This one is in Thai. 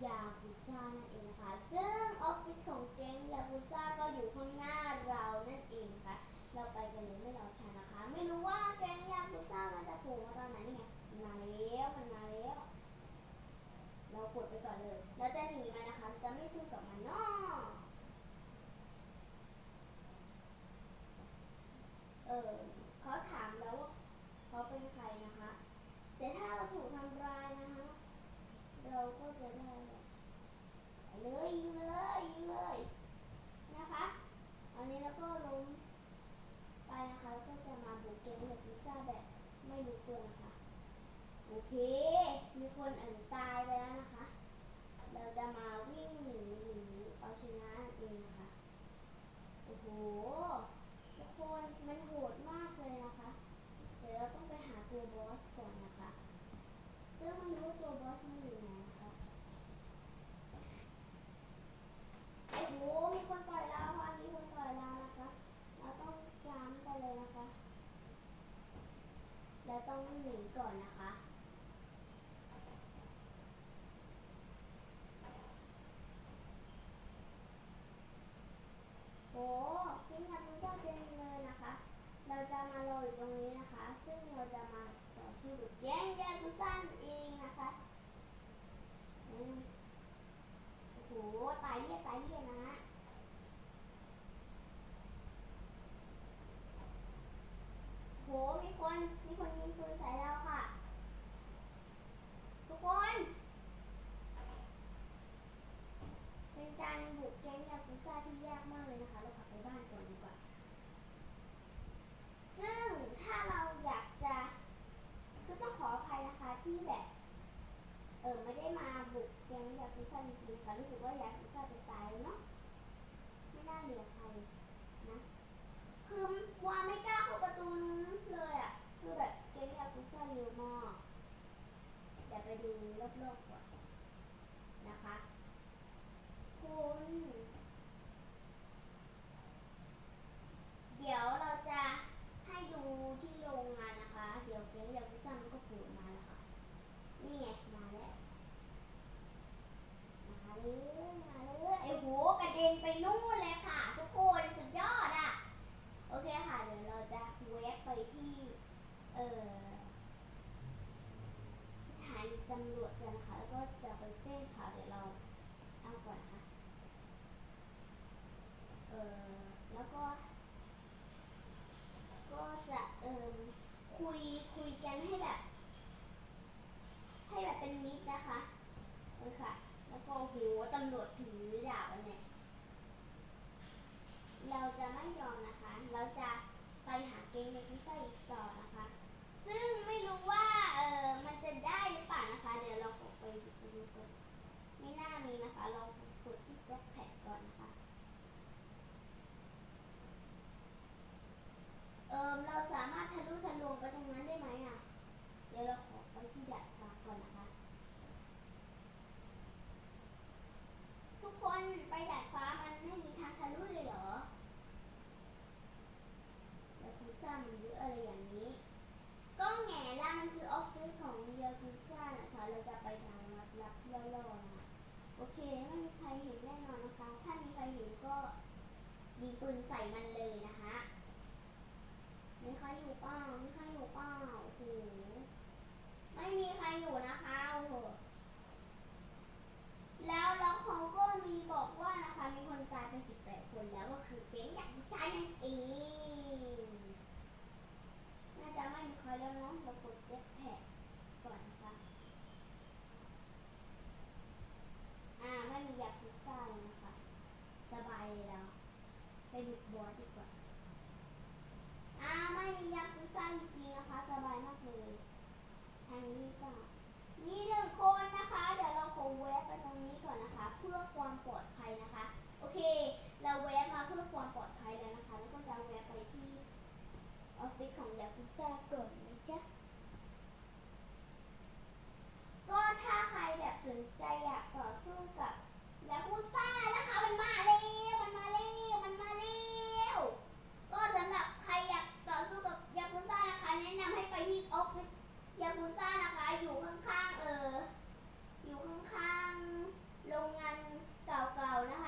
Yeah. โอเค มีคนอันตายไปแล้วนะคะ เราจะมาวิ่งหนีหนีเอาชนะเองนะคะ โอ้โห ทุกคนมันโหดมากเลยนะคะ เดี๋ยวเราต้องไปหาตัวบอสก่อนนะคะ ซึ่งมันรู้ตัวบอสอยู่ เราจะมาต่อสู้แก๊งยากุซ่าเองนะคะโอ้โหตายเรียตายเรียนะ กว่านะคะคุณ แล้วก็ ก็จะเอ่อคุยคุยกันให้แบบ ให้แบบเป็นมิตรนะคะเออค่ะ แล้วก็โหตำรวจถือดาบอะไรเนี่ย ยิงปืนใส่มันเลยนะคะ ไม่ค่อยอยู่ป้องไม่ค ก็ถ้าใครแบบสนใจอยากต่อสู้กับยากูซ่านะคะมันมาเร็วมันมาเร็วมันมาเร็วก็สำหรับใครอยากต่อสู้กับยากูซ่านะคะ แนะนำให้ไปที่อฟฟิศยากูซ่านะคะ อยู่ข้างๆเอออยู่ข้างๆโรงงานเก่าๆนะคะ